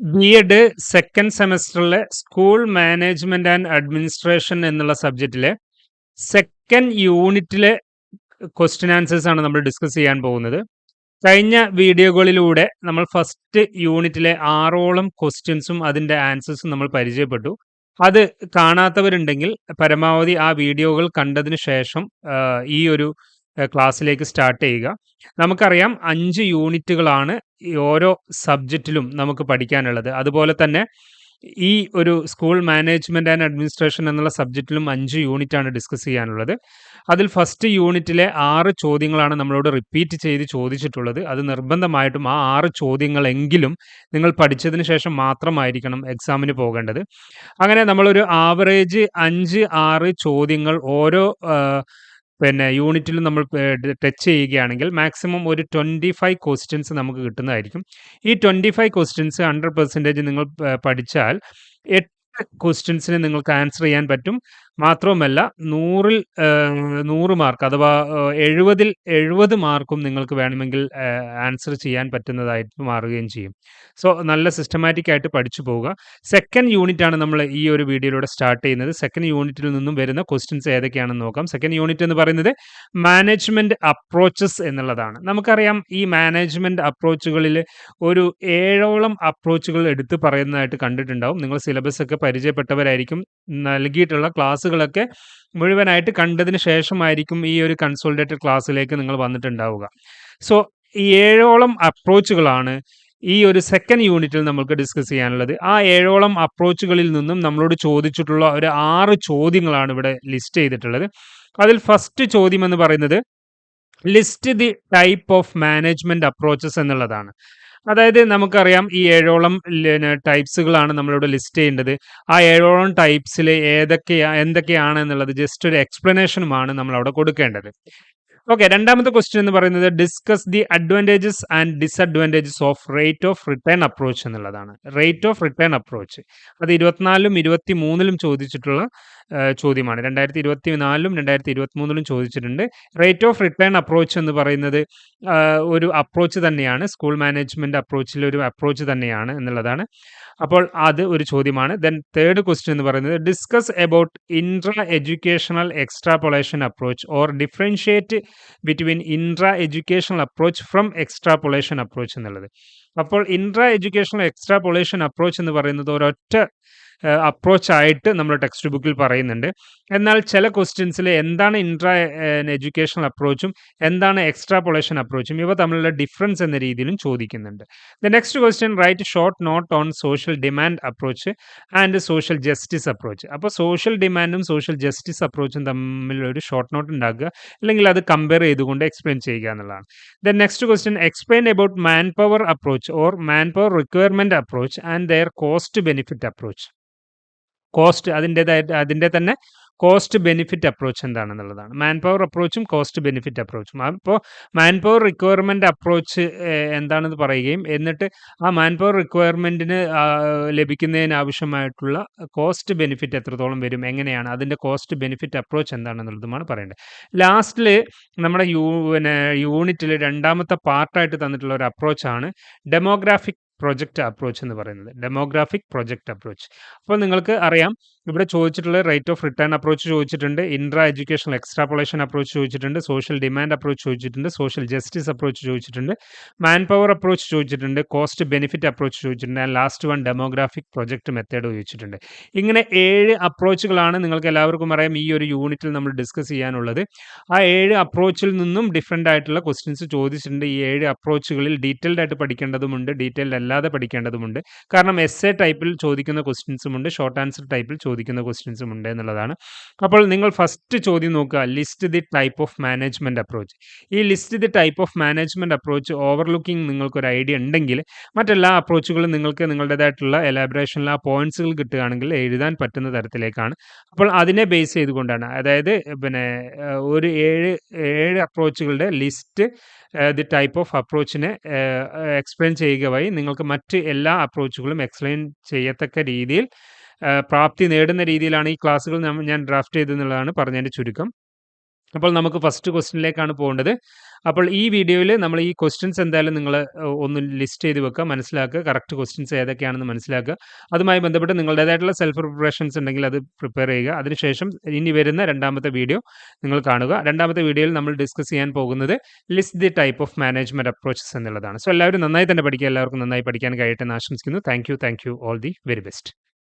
B Ed second സെമസ്റ്ററിലെ school management and administration എന്നുള്ള സബ്ജക്റ്റിലെ സെക്കൻഡ് യൂണിറ്റിലെ ക്വസ്റ്റ്യൻ ആൻസേഴ്സ് ആണ് നമ്മൾ ഡിസ്കസ് ചെയ്യാൻ പോകുന്നത്. കഴിഞ്ഞ വീഡിയോകളിലൂടെ നമ്മൾ ഫസ്റ്റ് യൂണിറ്റിലെ ആറോളം ക്വസ്റ്റ്യൻസും അതിന്റെ ആൻസേഴ്സും നമ്മൾ പരിചയപ്പെട്ടു. അത് കാണാത്തവരുണ്ടെങ്കിൽ പരമാവധി ആ വീഡിയോകൾ കണ്ടതിന് ശേഷം ഈ ഒരു ക്ലാസ്സിലേക്ക് സ്റ്റാർട്ട് ചെയ്യുക. നമുക്കറിയാം അഞ്ച് യൂണിറ്റുകളാണ് ഓരോ സബ്ജക്റ്റിലും നമുക്ക് പഠിക്കാനുള്ളത്. അതുപോലെ തന്നെ ഈ ഒരു സ്കൂൾ മാനേജ്മെന്റ് ആൻഡ് അഡ്മിനിസ്ട്രേഷൻ എന്നുള്ള സബ്ജക്റ്റിലും അഞ്ച് യൂണിറ്റ് ആണ് ഡിസ്കസ് ചെയ്യാനുള്ളത്. അതിൽ ഫസ്റ്റ് യൂണിറ്റിലെ ആറ് ചോദ്യങ്ങളാണ് നമ്മളോട് റിപ്പീറ്റ് ചെയ്ത് ചോദിച്ചിട്ടുള്ളത്. അത് നിർബന്ധമായിട്ടും ആ ആറ് ചോദ്യങ്ങളെങ്കിലും നിങ്ങൾ പഠിച്ചതിന് ശേഷം മാത്രമായിരിക്കണം എക്സാമിന് പോകേണ്ടത്. അങ്ങനെ നമ്മളൊരു ആവറേജ് അഞ്ച് ആറ് ചോദ്യങ്ങൾ ഓരോ പിന്നെ യൂണിറ്റിൽ നമ്മൾ ടച്ച് ചെയ്യുകയാണെങ്കിൽ മാക്സിമം ഒരു ട്വന്റി ഫൈവ് ക്വസ്റ്റ്യൻസ് നമുക്ക് കിട്ടുന്നതായിരിക്കും. ഈ twenty five questions hundred percentage നിങ്ങൾ പഠിച്ചാൽ എട്ട് ക്വസ്റ്റ്യൻസിന് നിങ്ങൾക്ക് ആൻസർ ചെയ്യാൻ പറ്റും. മാത്രവുമല്ല നൂറിൽ നൂറ് മാർക്ക് അഥവാ എഴുപതിൽ എഴുപത് മാർക്കും നിങ്ങൾക്ക് വേണമെങ്കിൽ ആൻസർ ചെയ്യാൻ പറ്റുന്നതായിട്ട് മാറുകയും ചെയ്യും. സോ നല്ല സിസ്റ്റമാറ്റിക് ആയിട്ട് പഠിച്ചു പോവുക. സെക്കൻഡ് യൂണിറ്റ് ആണ് നമ്മൾ ഈ ഒരു വീഡിയോയിലൂടെ സ്റ്റാർട്ട് ചെയ്യുന്നത്. സെക്കൻഡ് യൂണിറ്റിൽ നിന്നും വരുന്ന ക്വസ്റ്റ്യൻസ് ഏതൊക്കെയാണെന്ന് നോക്കാം. സെക്കൻഡ് യൂണിറ്റ് എന്ന് പറയുന്നത് മാനേജ്മെന്റ് അപ്രോച്ചസ് എന്നുള്ളതാണ്. നമുക്കറിയാം ഈ മാനേജ്മെന്റ് അപ്രോച്ചുകളിൽ ഒരു ഏഴോളം അപ്രോച്ചുകൾ എടുത്ത് പറയുന്നതായിട്ട് കണ്ടിട്ടുണ്ടാവും. നിങ്ങൾ സിലബസ് ഒക്കെ പരിചയപ്പെട്ടവരായിരിക്കും. നൽകിയിട്ടുള്ള ക്ലാസ്സുകളൊക്കെ മുഴുവനായിട്ട് കണ്ടതിന് ശേഷമായിരിക്കും ഈ ഒരു കൺസോൾട്ടേറ്റഡ് ക്ലാസ്സിലേക്ക് നിങ്ങൾ വന്നിട്ടുണ്ടാവുക. സോ ഈ ഏഴോളം അപ്രോച്ചുകളാണ് ഈ ഒരു സെക്കൻഡ് യൂണിറ്റിൽ നമുക്ക് ഡിസ്കസ് ചെയ്യാനുള്ളത്. ആ ഏഴോളം അപ്രോച്ചുകളിൽ നിന്നും നമ്മളോട് ചോദിച്ചിട്ടുള്ള ഒരു ആറ് ചോദ്യങ്ങളാണ് ഇവിടെ ലിസ്റ്റ് ചെയ്തിട്ടുള്ളത്. അതിൽ ഫസ്റ്റ് ചോദ്യം എന്ന് പറയുന്നത് list the type of management approaches എന്നുള്ളതാണ്. അതായത് നമുക്കറിയാം ഈ ഏഴോളം ടൈപ്സുകളാണ് നമ്മളിവിടെ ലിസ്റ്റ് ചെയ്യേണ്ടത്. ആ ഏഴോളം ടൈപ്സിൽ ഏതൊക്കെയാ എന്തൊക്കെയാണ് എന്നുള്ളത് ജസ്റ്റ് ഒരു എക്സ്പ്ലനേഷനുമാണ് നമ്മളവിടെ കൊടുക്കേണ്ടത്. ഓക്കെ രണ്ടാമത്തെ ക്വസ്റ്റ്യൻ എന്ന് പറയുന്നത് discuss the advantages and disadvantages of rate of return approach എന്നുള്ളതാണ്. റേറ്റ് ഓഫ് റിട്ടേൺ അപ്രോച്ച് അത് ഇരുപത്തിനാലിലും ഇരുപത്തി മൂന്നിലും ചോദിച്ചിട്ടുള്ള ചോദ്യമാണ്. രണ്ടായിരത്തി ഇരുപത്തി നാലിലും രണ്ടായിരത്തി ഇരുപത്തി മൂന്നിലും ചോദിച്ചിട്ടുണ്ട്. റേറ്റ് ഓഫ് റിട്ടേൺ അപ്രോച്ച് എന്ന് പറയുന്നത് ഒരു അപ്രോച്ച് തന്നെയാണ്. സ്കൂൾ മാനേജ്മെന്റ് അപ്രോച്ചിൽ ഒരു അപ്രോച്ച് തന്നെയാണ് എന്നുള്ളതാണ്. അപ്പോൾ അത് ഒരു ചോദ്യമാണ്. ദെൻ തേർഡ് ക്വസ്റ്റ്യൻ എന്ന് പറയുന്നത് discuss about intra educational extrapolation approach or differentiate between intra educational approach from extrapolation approach എന്നുള്ളത്. അപ്പോൾ ഇൻട്രാ എഡ്യൂക്കേഷണൽ എക്സ്ട്രാപൊളേഷൻ അപ്രോച്ച് എന്ന് പറയുന്നത് ഒരൊറ്റ അപ്രോച്ച് ആയിട്ട് നമ്മൾ ടെക്സ്റ്റ് ബുക്കിൽ പറയുന്നുണ്ട്. എന്നാൽ ചില ക്വസ്റ്റ്യൻസിൽ എന്താണ് ഇൻട്രാ എഡ്യൂക്കേഷണൽ അപ്രോച്ചും എന്താണ് എക്സ്ട്രാപൊളേഷൻ അപ്രോച്ചും ഇവ തമ്മിലുള്ള ഡിഫറൻസ് എന്ന രീതിയിലും ചോദിക്കുന്നുണ്ട്. The next question write short note on social demand approach and social justice approach അപ്പോൾ സോഷ്യൽ ഡിമാൻഡും സോഷ്യൽ ജസ്റ്റിസ് അപ്രോച്ചും തമ്മിൽ ഒരു ഷോർട്ട് നോട്ട് ഉണ്ടാക്കുക അല്ലെങ്കിൽ അത് കമ്പയർ ചെയ്തുകൊണ്ട് എക്സ്പ്ലെയിൻ ചെയ്യുക എന്നുള്ളതാണ്. Then next question explain about man power approach or man power requirement approach and there cost benefit approach cost അതിന്റെതായിട്ട് അതിന്റെ തന്നെ കോസ്റ്റ് ബെനിഫിറ്റ് അപ്രോച്ച് എന്താണെന്നുള്ളതാണ്. മാൻ പവർ അപ്രോച്ചും കോസ്റ്റ് ബെനിഫിറ്റ് അപ്രോച്ചും. അപ്പോൾ മാൻ പവർ റിക്വയർമെന്റ് അപ്രോച്ച് എന്താണെന്ന് പറയുകയും എന്നിട്ട് ആ മാൻ പവർ റിക്വയർമെന്റിന് ലഭിക്കുന്നതിന് ആവശ്യമായിട്ടുള്ള കോസ്റ്റ് ബെനിഫിറ്റ് എത്രത്തോളം വരും എങ്ങനെയാണ് അതിന്റെ കോസ്റ്റ് ബെനിഫിറ്റ് അപ്രോച്ച് എന്താണെന്നുള്ളതുമാണ് പറയേണ്ടത്. ലാസ്റ്റിൽ നമ്മുടെ യൂ പിന്നെ യൂണിറ്റിൽ രണ്ടാമത്തെ പാർട്ടായിട്ട് തന്നിട്ടുള്ള ഒരു അപ്രോച്ചാണ് ഡെമോഗ്രാഫിക് പ്രൊജക്റ്റ് അപ്രോച്ച് എന്ന് പറയുന്നത്. Demographic project approach. അപ്പോൾ നിങ്ങൾക്ക് അറിയാം ഇവിടെ ചോദിച്ചിട്ടുള്ള റേറ്റ് ഓഫ് റിട്ടേൺ അപ്രോച്ച് ചോദിച്ചിട്ടുണ്ട് ഇൻട്രാ എഡ്യൂക്കേഷണൽ എക്സ്ട്രാപൊളേഷൻ അപ്രോച്ച് ചോദിച്ചിട്ടുണ്ട് സോഷ്യൽ ഡിമാൻഡ് അപ്രോച്ച് ചോദിച്ചിട്ടുണ്ട് സോഷ്യൽ ജസ്റ്റിസ് അപ്രോച്ച് ചോദിച്ചിട്ടുണ്ട് മാൻ പവർ അപ്രോച്ച് ചോദിച്ചിട്ടുണ്ട് കോസ്റ്റ് ബെനിഫിറ്റ് അപ്രോച്ച് ചോദിച്ചിട്ടുണ്ട് and last one demographic project method ചോദിച്ചിട്ടുണ്ട്. ഇങ്ങനെ ഏഴ് അപ്രോച്ചുകളാണ് നിങ്ങൾക്ക് എല്ലാവർക്കും അറിയാം ഈ ഒരു യൂണിറ്റിൽ നമ്മൾ ഡിസ്കസ് ചെയ്യാനുള്ളത്. ആ ഏഴ് അപ്രോച്ചിൽ നിന്നും ഡിഫറെന്റ് ആയിട്ടുള്ള ക്വസ്റ്റ്യൻസ് ചോദിച്ചിട്ടുണ്ട്. ഈ ഏഴ് അപ്രോച്ചുകളിൽ ഡീറ്റെയിൽഡ് ആയിട്ട് പഠിക്കേണ്ടതുമുണ്ട്. ഡീറ്റെയിൽഡ് അല്ലാതെ പഠിക്കേണ്ടതുമുണ്ട്. കാരണം എസ് എ ടൈപ്പിൽ ചോദിക്കുന്ന ക്വസ്റ്റ്യൻസും ഉണ്ട് ഷോർട്ട് ആൻസർ ടൈപ്പിൽ ചോദിക്കുന്ന ക്വസ്റ്റ്യൻസും ഉണ്ട് എന്നുള്ളതാണ്. അപ്പോൾ നിങ്ങൾ ഫസ്റ്റ് ചോദ്യം നോക്കുക. List the type of management approach ഈ list the type of management approach overlooking നിങ്ങൾക്കൊരു ഐഡിയ ഉണ്ടെങ്കിൽ മറ്റെല്ലാ അപ്രോച്ചുകളും നിങ്ങൾക്ക് നിങ്ങളുടേതായിട്ടുള്ള എലാബറേഷനിൽ ആ പോയിന്റ്സുകൾ കിട്ടുകയാണെങ്കിൽ എഴുതാൻ പറ്റുന്ന തരത്തിലേക്കാണ്. അപ്പോൾ അതിനെ ബേസ് ചെയ്തുകൊണ്ടാണ്. അതായത് പിന്നെ ഒരു ഏഴ് ഏഴ് അപ്രോച്ചുകളുടെ ലിസ്റ്റ് ദി ടൈപ്പ് ഓഫ് അപ്രോച്ചിനെ എക്സ്പ്ലെയിൻ ചെയ്യുക വഴി നിങ്ങൾക്ക് മറ്റ് എല്ലാ അപ്രോച്ചുകളും എക്സ്പ്ലെയിൻ ചെയ്യത്തക്ക രീതിയിൽ പ്രാപ്തി നേടുന്ന രീതിയിലാണ് ഈ ക്ലാസ്സുകൾ ഞാൻ- ഡ്രാഫ്റ്റ് ചെയ്തെന്നുള്ളതാണ് പറഞ്ഞതിന്റെ ചുരുക്കം. അപ്പോൾ നമുക്ക് ഫസ്റ്റ് ക്വസ്റ്റ്യനിലേക്കാണ് പോകേണ്ടത്. അപ്പോൾ ഈ വീഡിയോയിൽ നമ്മൾ ഈ ക്വസ്റ്റ്യൻസ് എന്തായാലും നിങ്ങൾ ഒന്ന് ലിസ്റ്റ് ചെയ്ത് വെക്കുക മനസ്സിലാക്കുക. കറക്റ്റ് ക്വസ്റ്റ്യൻസ് ഏതൊക്കെയാണെന്ന് മനസ്സിലാക്കുക. അതുമായി ബന്ധപ്പെട്ട് നിങ്ങളുടേതായിട്ടുള്ള സെൽഫ് പ്രിപ്പറേഷൻസ് ഉണ്ടെങ്കിൽ അത് പ്രിപ്പയർ ചെയ്യുക. അതിനുശേഷം ഇനി വരുന്ന രണ്ടാമത്തെ വീഡിയോ നിങ്ങൾ കാണുക. രണ്ടാമത്തെ വീഡിയോയിൽ നമ്മൾ ഡിസ്കസ് ചെയ്യാൻ പോകുന്നത് list the type of management approaches എന്നുള്ളതാണ്. സോ എല്ലാവരും നന്നായി തന്നെ പഠിക്കുക. എല്ലാവർക്കും നന്നായി പഠിക്കാൻ കഴിയട്ടെ എന്ന് ആശംസിക്കുന്നു. Thank you thank you all the very best